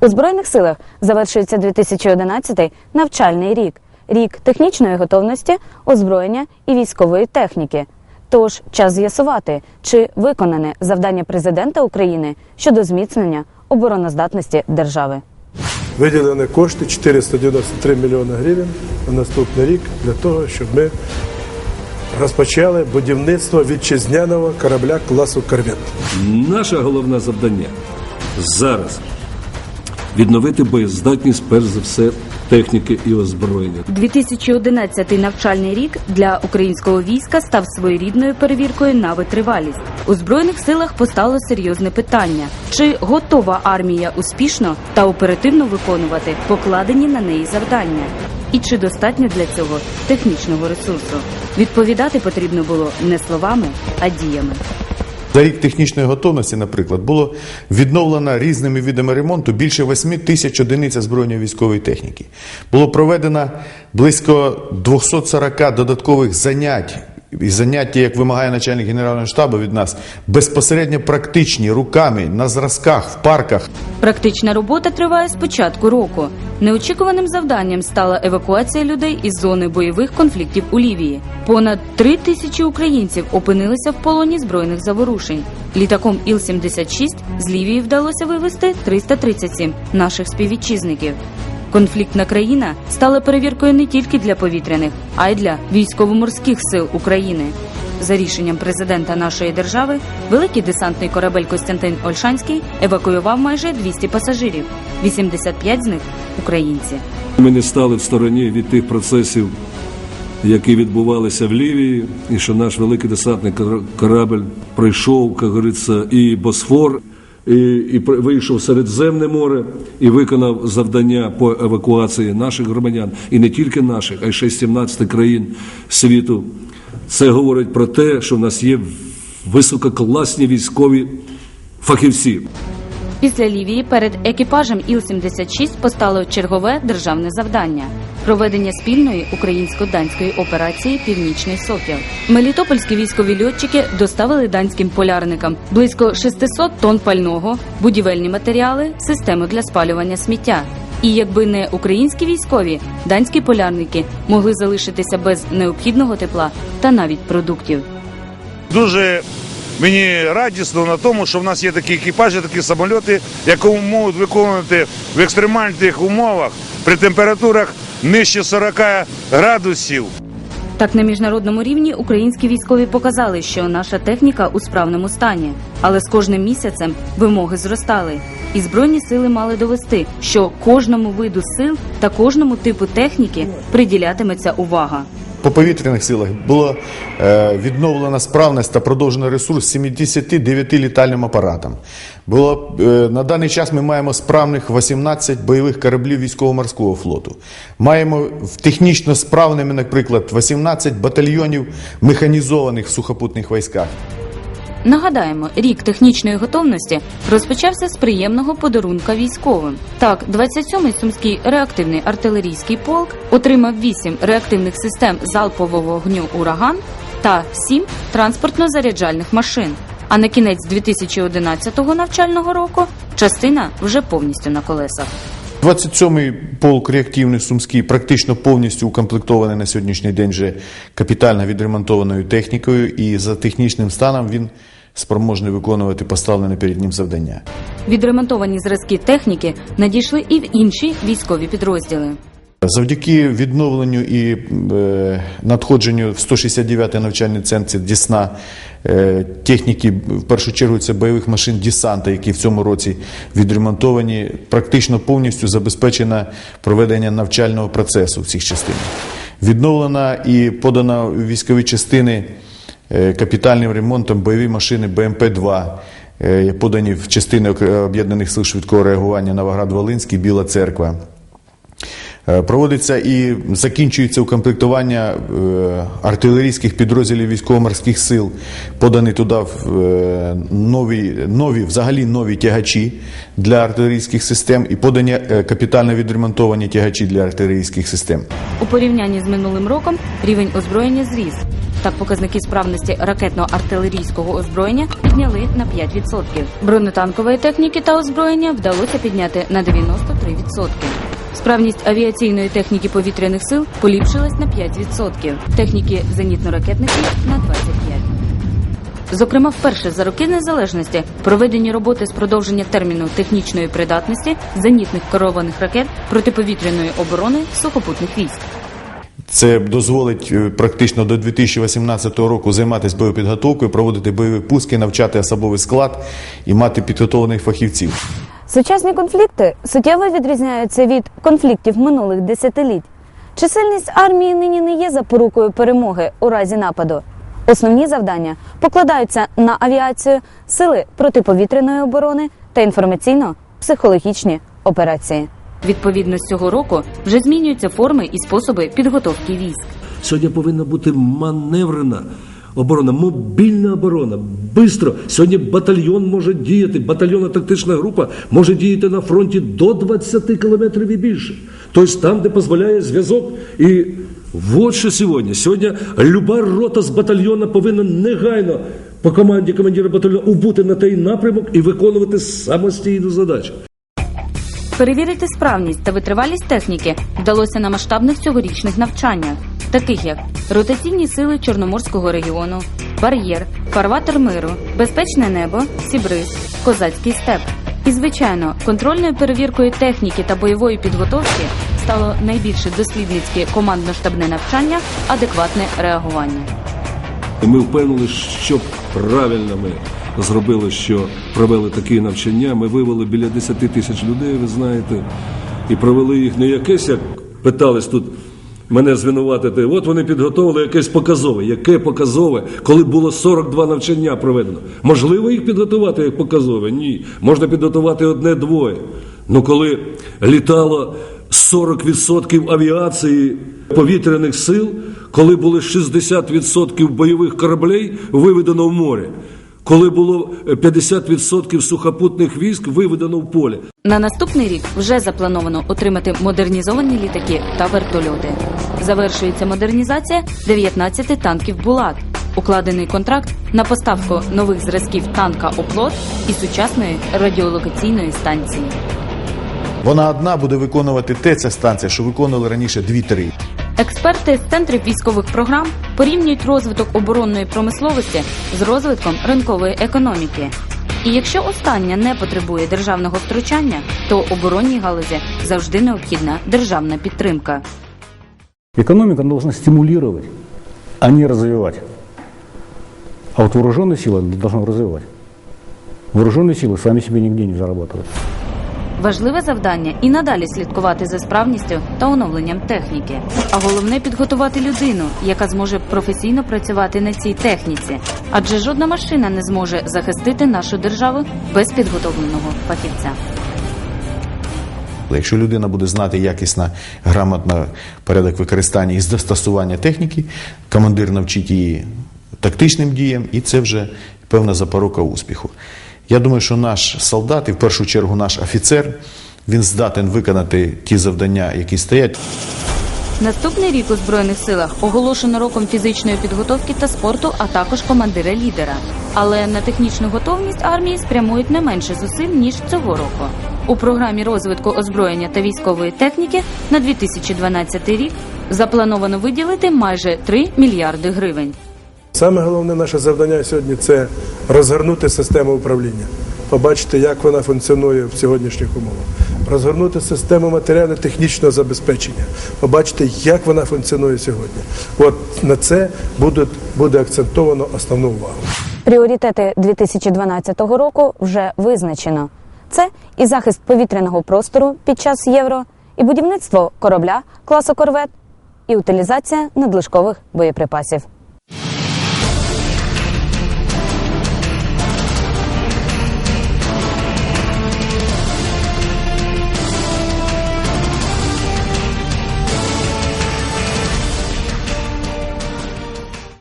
У збройних силах завершується 2011 навчальний рік, рік технічної готовності, озброєння і військової техніки. Тож час з'ясувати, чи виконане завдання президента України щодо зміцнення обороноздатності держави. Виділені кошти 493 мільйони гривень на наступний рік для того, щоб ми розпочали будівництво вітчизняного корабля класу корвет. Наше головне завдання зараз відновити боєздатність, перш за все, техніки і озброєння. 2011 навчальний рік для українського війська став своєрідною перевіркою на витривалість. У збройних силах постало серйозне питання: чи готова армія успішно та оперативно виконувати покладені на неї завдання? І чи достатньо для цього технічного ресурсу? Відповідати потрібно було не словами, а діями. За рік технічної готовності, наприклад, було відновлено різними видами ремонту більше 8 тисяч одиниць озброєння військової техніки. Було проведено близько 240 додаткових занять. І заняття, як вимагає начальник генерального штабу від нас, безпосередньо практичні руками на зразках, в парках. Практична робота триває з початку року. Неочікуваним завданням стала евакуація людей із зони бойових конфліктів у Лівії. Понад три тисячі українців опинилися в полоні збройних заворушень. Літаком Іл-76 з Лівії вдалося вивезти 337 наших співвітчизників. Конфліктна країна стала перевіркою не тільки для повітряних, а й для військово-морських сил України. За рішенням президента нашої держави, великий десантний корабель Костянтин Ольшанський евакуював майже 200 пасажирів, 85 з них українці. Ми не стали в стороні від тих процесів, які відбувалися в Лівії, і що наш великий десантний кор- корабль пройшов, як говориться, і Босфор, і, і вийшов Середземне море і виконав завдання по евакуації наших громадян, і не тільки наших, а й ще й 17 країн світу. Це говорить про те, що в нас є висококласні військові фахівці. Після Лівії перед екіпажем Іл-76 постало чергове державне завдання проведення спільної українсько-данської операції Північний Сокіл. Мелітопольські військові льотчики доставили данським полярникам близько 600 тонн пального, будівельні матеріали, систему для спалювання сміття. І якби не українські військові, данські полярники могли залишитися без необхідного тепла та навіть продуктів. Дуже мені радісно на тому, що в нас є такі екіпажі, такі самольоти, які можуть виконувати в екстремальних умовах при температурах нижче 40 градусів. Так, на міжнародному рівні українські військові показали, що наша техніка у справному стані, але з кожним місяцем вимоги зростали, і збройні сили мали довести, що кожному виду сил та кожному типу техніки приділятиметься увага. По повітряних силах було е, відновлена справність та продовжено ресурс 79 літальним апаратам. Було, е, на даний час ми маємо справних 18 бойових кораблів військово-морського флоту. Маємо технічно справними, наприклад, 18 батальйонів механізованих в сухопутних військах. Нагадаємо, рік технічної готовності розпочався з приємного подарунка військовим. Так, 27-й сумський реактивний артилерійський полк отримав 8 реактивних систем залпового вогню ураган та 7 транспортно-заряджальних машин. А на кінець 2011 навчального року частина вже повністю на колесах. 27-й полк реактивний Сумський практично повністю укомплектований на сьогоднішній день вже капітально відремонтованою технікою, і за технічним станом він спроможний виконувати поставлене перед ним завдання. Відремонтовані зразки техніки надійшли і в інші військові підрозділи. Завдяки відновленню і е, надходженню в 169-й навчальний центр Дісна е, техніки, в першу чергу це бойових машин десанта, які в цьому році відремонтовані, практично повністю забезпечено проведення навчального процесу в цих частинах. Відновлена і подана військові частини е, капітальним ремонтом бойові машини БМП-2, е, подані в частини об'єднаних сил швидкого реагування Новоград-Волинський, Біла Церква. Е, Проводиться і закінчується укомплектування е, артилерійських підрозділів військово-морських сил, подані туди е, нові, нові, взагалі нові тягачі для артилерійських систем і подані капітально відремонтовані тягачі для артилерійських систем. У порівнянні з минулим роком рівень озброєння зріс. Так показники справності ракетно-артилерійського озброєння підняли на 5%. Бронетанкової техніки та озброєння вдалося підняти на 93%. Справність авіаційної техніки повітряних сил поліпшилась на 5%, техніки зенітно-ракетних на 25%. Зокрема, вперше за роки незалежності проведені роботи з продовження терміну технічної придатності зенітних керованих ракет протиповітряної оборони сухопутних військ. Це дозволить е, практично до 2018 року займатися боєпідготовкою, проводити бойові пуски, навчати особовий склад і мати підготовлених фахівців. Сучасні конфлікти суттєво відрізняються від конфліктів минулих десятиліть. Чисельність армії нині не є запорукою перемоги у разі нападу. Основні завдання покладаються на авіацію, сили протиповітряної оборони та інформаційно-психологічні операції. Відповідно з цього року вже змінюються форми і способи підготовки військ. Сьогодні повинна бути маневрена оборона, мобільна оборона. Бистро. Сьогодні батальйон може діяти, батальйонна тактична група може діяти на фронті до 20 кілометрів і більше. Тобто там, де дозволяє зв'язок. І от що сьогодні. Сьогодні люба рота з батальйона повинна негайно по команді командира батальйону убути на той напрямок і виконувати самостійну задачу. Перевірити справність та витривалість техніки вдалося на масштабних цьогорічних навчаннях, таких як ротаційні сили Чорноморського регіону, бар'єр, фарватер миру, безпечне небо, сібриз, козацький степ. І, звичайно, контрольною перевіркою техніки та бойової підготовки стало найбільше дослідницьке командно-штабне навчання, адекватне реагування. Ми впевнені, що правильно ми зробили, що провели такі навчання. Ми вивели біля 10 тисяч людей, ви знаєте, і провели їх не якесь, як питались тут. Мене звинуватити, от вони підготовили якесь показове. Яке показове, коли було 42 навчання проведено? Можливо їх підготувати як показове? Ні. Можна підготувати одне-двоє. Ну коли літало 40% авіації повітряних сил, коли були 60% бойових кораблей виведено в море, коли було е, 50% сухопутних військ виведено в поле. На наступний рік вже заплановано отримати модернізовані літаки та вертольоти. Завершується модернізація 19 танків Булат. Укладений контракт на поставку нових зразків танка Оплот і сучасної радіолокаційної станції. Вона одна буде виконувати те, ця станція, що виконували раніше дві-три. Експерти з центрів військових програм порівнюють розвиток оборонної промисловості з розвитком ринкової економіки. І якщо остання не потребує державного втручання, то оборонній галузі завжди необхідна державна підтримка. Экономика должна стимулировать, а не развивать. А вот вооруженные силы должны развивать. Вооруженные силы сами себе нигде не зарабатывают. Важливе завдання і надалі слідкувати за справністю та оновленням техніки. А головне підготувати людину, яка зможе професійно працювати на цій техніці. Адже жодна машина не зможе захистити нашу державу без підготовленого фахівця. Якщо людина буде знати якісно, грамотно порядок використання і застосування техніки, командир навчить її тактичним діям, і це вже певна запорука успіху. Я думаю, що наш солдат, і в першу чергу наш офіцер, він здатен виконати ті завдання, які стоять. Наступний рік у збройних силах оголошено роком фізичної підготовки та спорту, а також командира лідера. Але на технічну готовність армії спрямують не менше зусиль ніж цього року. У програмі розвитку озброєння та військової техніки на 2012 рік заплановано виділити майже 3 мільярди гривень. Саме головне наше завдання сьогодні це розгорнути систему управління, побачити, як вона функціонує в сьогоднішніх умовах, розгорнути систему матеріально-технічного забезпечення, побачити, як вона функціонує сьогодні. От на це буде, буде акцентовано основну увагу. Пріоритети 2012 року вже визначено. Це і захист повітряного простору під час євро, і будівництво корабля класу корвет, і утилізація надлишкових боєприпасів.